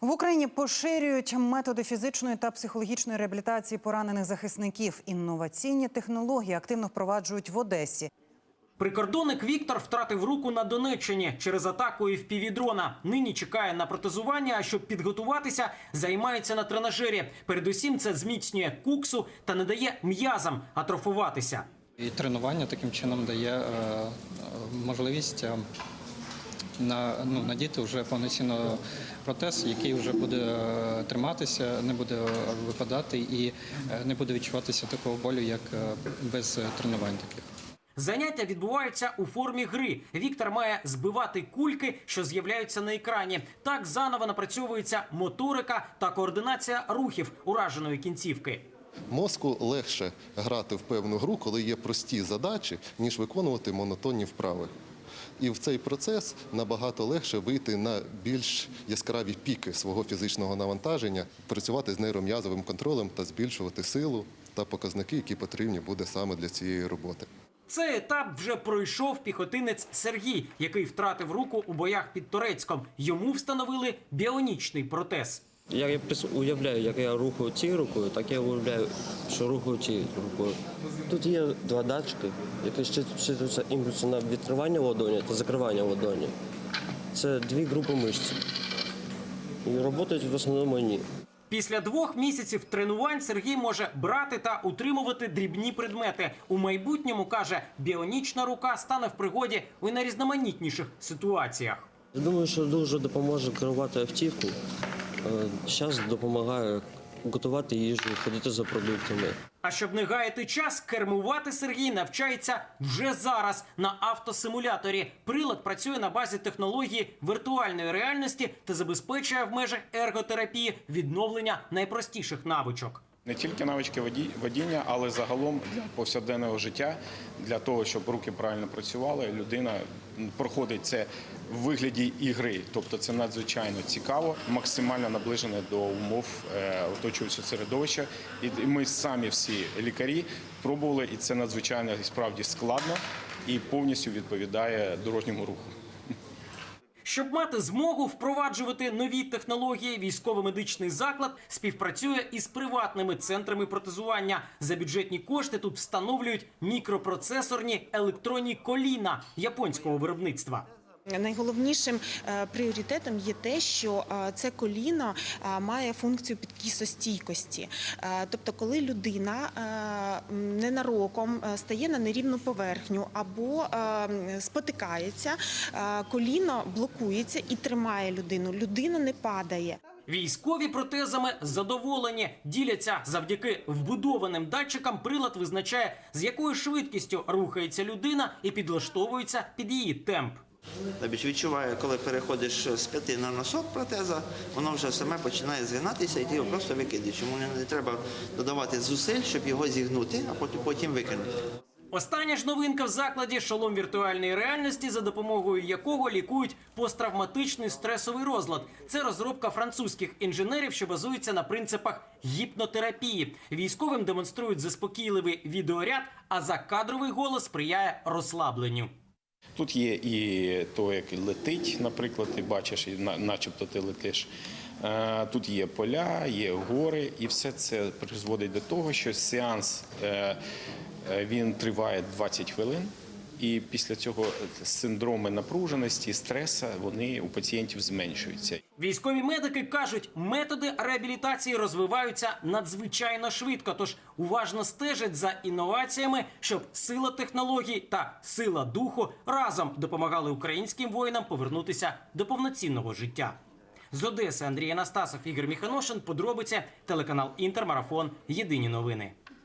В Україні поширюють методи фізичної та психологічної реабілітації поранених захисників. Інноваційні технології активно впроваджують в Одесі. Прикордонник Віктор втратив руку на Донеччині через атаку і дрона. Нині чекає на протезування. А щоб підготуватися, займається на тренажері. Передусім, це зміцнює куксу та не дає м'язам атрофуватися. І тренування таким чином дає е, е, можливість е, на, ну, надіти вже повноцінно протез, який вже буде е, триматися, не буде е, випадати і е, не буде відчуватися такого болю, як без тренувань таких. Заняття відбуваються у формі гри. Віктор має збивати кульки, що з'являються на екрані. Так заново напрацьовується моторика та координація рухів ураженої кінцівки. Мозку легше грати в певну гру, коли є прості задачі, ніж виконувати монотонні вправи. І в цей процес набагато легше вийти на більш яскраві піки свого фізичного навантаження, працювати з нейром'язовим контролем та збільшувати силу та показники, які потрібні буде саме для цієї роботи. Цей етап вже пройшов піхотинець Сергій, який втратив руку у боях під Турецьком. Йому встановили біонічний протез. Як я уявляю, як я рухаю цією рукою, так я уявляю, що рухаю цією рукою. Тут є два датчики, які щитуються імпульси на відкривання ладоні та закривання ладоні. Це дві групи мишць. І працюють в основному вони. Після двох місяців тренувань Сергій може брати та утримувати дрібні предмети. У майбутньому каже, біонічна рука стане в пригоді у найрізноманітніших ситуаціях. Я думаю, що дуже допоможе керувати автівку. Зараз допомагає готувати їжу, ходити за продуктами. А щоб не гаяти час, кермувати Сергій навчається вже зараз на автосимуляторі. Прилад працює на базі технології віртуальної реальності та забезпечує в межах ерготерапії відновлення найпростіших навичок. Не тільки навички воді- водіння, але загалом для повсякденного життя, для того, щоб руки правильно працювали, людина проходить це в вигляді ігри. Тобто це надзвичайно цікаво, максимально наближене до умов е, оточуючого середовища. І ми самі всі лікарі пробували, і це надзвичайно і справді складно і повністю відповідає дорожньому руху. Щоб мати змогу впроваджувати нові технології, військово-медичний заклад співпрацює із приватними центрами протезування. За бюджетні кошти тут встановлюють мікропроцесорні електронні коліна японського виробництва. Найголовнішим е, пріоритетом є те, що е, це коліно е, має функцію підкісостійкості. Тобто, коли людина ненароком е, стає на нерівну поверхню або е, спотикається, е, коліно блокується і тримає людину. Людина не падає. Військові протезами задоволені, діляться завдяки вбудованим датчикам. Прилад визначає, з якою швидкістю рухається людина і підлаштовується під її темп. Тобто відчуває, коли переходиш з п'яти на носок протеза, воно вже саме починає згинатися і ти його просто викидаєш. Чому не треба додавати зусиль, щоб його зігнути, а потім потім викинути. Остання ж новинка в закладі шолом віртуальної реальності, за допомогою якого лікують посттравматичний стресовий розлад. Це розробка французьких інженерів, що базується на принципах гіпнотерапії. Військовим демонструють заспокійливий відеоряд, а закадровий голос сприяє розслабленню. Тут є і то, як летить, наприклад, ти бачиш, і начебто ти летиш. Е, Тут є поля, є гори, і все це призводить до того, що сеанс е, е, він триває 20 хвилин. І після цього синдроми напруженості, стреса вони у пацієнтів зменшуються. Військові медики кажуть, методи реабілітації розвиваються надзвичайно швидко, тож уважно стежать за інноваціями, щоб сила технологій та сила духу разом допомагали українським воїнам повернутися до повноцінного життя. З Одеси Андрій Анастасов, Ігор Міханошин. Подробиці телеканал Інтермарафон. Єдині новини.